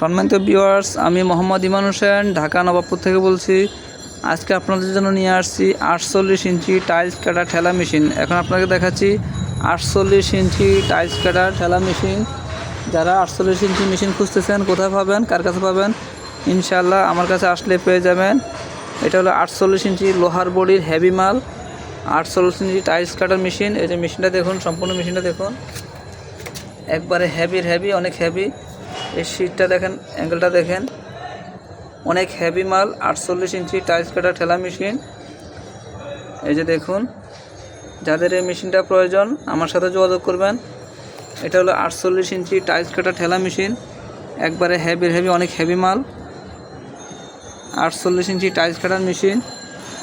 সম্মানিত ভিউয়ার্স, আমি মোহাম্মদ ইমান হোসেন, ঢাকা নবাবপুর থেকে বলছি। আজকে আপনাদের জন্য নিয়ে আসছি আটচল্লিশ ইঞ্চি টাইলস কাটা ঠেলা মেশিন। এখন আপনাকে দেখাচ্ছি আটচল্লিশ ইঞ্চি টাইলস কাটা ঠেলা মেশিন। যারা আটচল্লিশ ইঞ্চি মেশিন খুঁজতেছেন, কোথায় পাবেন, কার কাছে পাবেন ইনশাল্লাহ আমার কাছে আসলে পেয়ে যাবেন। এটা হলো আটচল্লিশ ইঞ্চি লোহার বডির হেভি মাল। আটচল্লিশ ইঞ্চি টাইলস কাটার মেশিন। এই যে মেশিনটা দেখুন, সম্পূর্ণ মেশিনটা দেখুন। একবারে হেভির হেভি অনেক হেভি এই সিটটা দেখেন অ্যাঙ্গেলটা দেখেন। অনেক হেভি মাল, আটচল্লিশ ইঞ্চি টাইলস কাটা ঠেলা মেশিন এই যে দেখুন, যাদের এই মেশিনটা প্রয়োজন, আমার সাথে যোগাযোগ করবেন। এটা হলো আটচল্লিশ ইঞ্চি টাইলস কাটা ঠেলা মেশিন একবারে হেভির হেভি অনেক হেভি মাল। আটচল্লিশ ইঞ্চি টাইলস কাটার মেশিন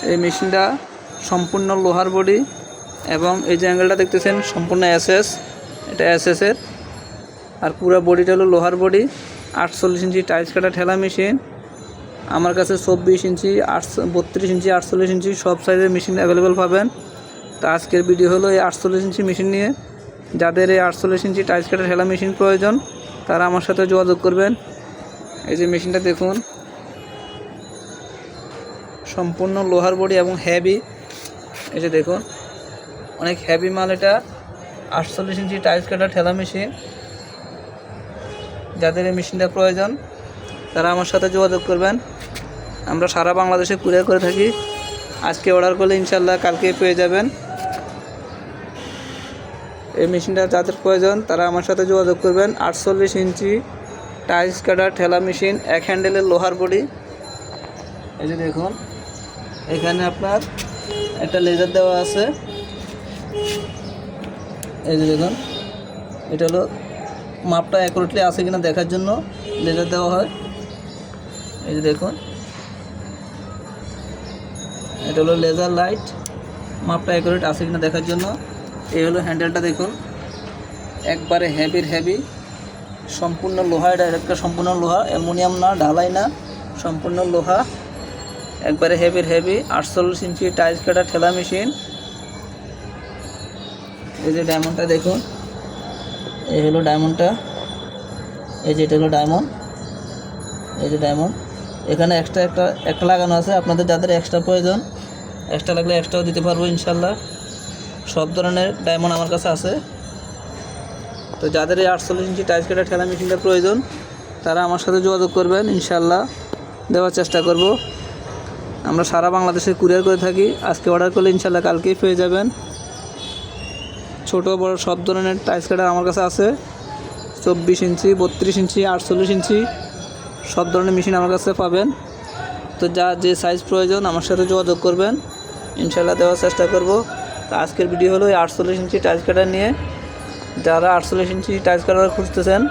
এই মেশিনটা সম্পূর্ণ লোহার বডি এবং এই যে অ্যাঙ্গেলটা দেখতেছেন, সম্পূর্ণ এসএস এটা এসএসের আর পুরো বডিটা হলো লোহার বডি। আটচল্লিশ ইঞ্চি টাইলস কাটা ঠেলা মেশিন আমার কাছে চব্বিশ ইঞ্চি আটশো বত্রিশ ইঞ্চি, আটচল্লিশ ইঞ্চি সব সাইজের মেশিন অ্যাভেলেবেল পাবেন। তা আজকের ভিডিও হলো এই আটচল্লিশ ইঞ্চি মেশিন নিয়ে। যাদের এই আটচল্লিশ ইঞ্চি টাইলস কাটা ঠেলা মেশিন প্রয়োজন, তারা আমার সাথে যোগাযোগ করবেন। এই যে মেশিনটা দেখুন। সম্পূর্ণ লোহার বডি এবং হেভি এই যে দেখুন। অনেক হেভি মাল এটা। আটচল্লিশ ইঞ্চি টাইলস কাটা ঠেলা মেশিন যাদের এই মেশিনটা প্রয়োজন, তারা আমার সাথে যোগাযোগ করবেন। আমরা সারা বাংলাদেশে কুরিয়ার করে থাকি। আজকে অর্ডার করলে ইনশাল্লাহ কালকে পেয়ে যাবেন। এই মেশিনটা যাদের প্রয়োজন, তারা আমার সাথে যোগাযোগ করবেন। আটচল্লিশ ইঞ্চি টাইলস কাটা ঠেলা মেশিন, এক হ্যান্ডেলের লোহার বডি। এই যে দেখুন, এখানে আপনার একটা লেজার দেওয়া আছে। এই যে দেখুন, এটা হলো মাপটা অ্যাকুরেটলি আছে কিনা দেখার জন্য লেজার দেওয়া হয়। এই যে দেখুন। এটা হলো লেজার লাইট মাপটা অ্যাকুরেট আছে কিনা দেখার জন্য। এই হলো হ্যান্ডেলটা দেখুন। একবারে হেভির হেভি সম্পূর্ণ লোহা, এটা একটা সম্পূর্ণ লোহা, অ্যালুমিনিয়াম না, ঢালাই না। সম্পূর্ণ লোহা। একবারে হেভির হেভি আটচল্লিশ ইঞ্চি টাইলস কাটা ঠেলা মেশিন। এই যে ডায়মন্ডটা দেখুন। এই হলো ডায়মন্ডটা এই যে এটা হলো ডায়মন্ড এই যে ডায়মন্ড এখানে এক্সট্রা একটা একটা লাগানো আছে। আপনাদের যাদের এক্সট্রা প্রয়োজন এক্সট্রা লাগলে এক্সট্রাও দিতে পারব ইনশাল্লাহ। সব ধরনের ডায়মন্ড আমার কাছে আছে। তো যাদের এই আটচল্লিশ ইঞ্চি টাইস কাটা ঠেলা মেশিনটা প্রয়োজন, তারা আমার সাথে যোগাযোগ করবেন। ইনশাল্লাহ দেওয়ার চেষ্টা করব। আমরা সারা বাংলাদেশে কুরিয়ার করে থাকি। আজকে অর্ডার করলে ইনশাল্লাহ কালকেই পেয়ে যাবেন। ছোট বড় সব ধরনের টাইস কাটার আমার কাছে আছে। চব্বিশ ইঞ্চি, বত্রিশ ইঞ্চি, আটচল্লিশ ইঞ্চি সব ধরনের মেশিন আমার কাছে পাবেন। তো যা যে সাইজ প্রয়োজন আমার সাথে যোগাযোগ করবেন। ইনশাল্লাহ দেওয়ার চেষ্টা করব। আজকের ভিডিও হলো এই আটচল্লিশ ইঞ্চি টাইস কাটার নিয়ে। যারা আটচল্লিশ ইঞ্চি টাইস কাটার খুঁজতেছেন,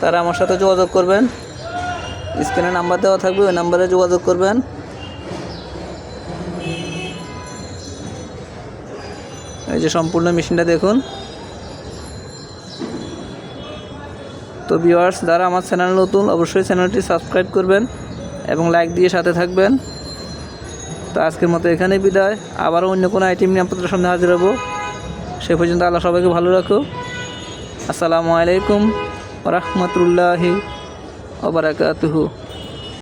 তারা আমার সাথে যোগাযোগ করবেন। স্ক্রিনে নাম্বার দেওয়া থাকবে, ওই নাম্বারে যোগাযোগ করবেন। এই যে সম্পূর্ণ মেশিনটা দেখুন। তো ভিউয়ার্স যারা আমার চ্যানেল নতুন, অবশ্যই চ্যানেলটি সাবস্ক্রাইব করবেন এবং লাইক দিয়ে সাথে থাকবেন। তো আজকের মতো এখানেই বিদায়। আবারও অন্য কোনো আইটেম নিয়ে আপনাদের সামনে হাজির হব। সে পর্যন্ত আল্লাহ সবাইকে ভালো রাখো আসসালামু আলাইকুম রহমতুল্লাহি ওবরাকাতুহু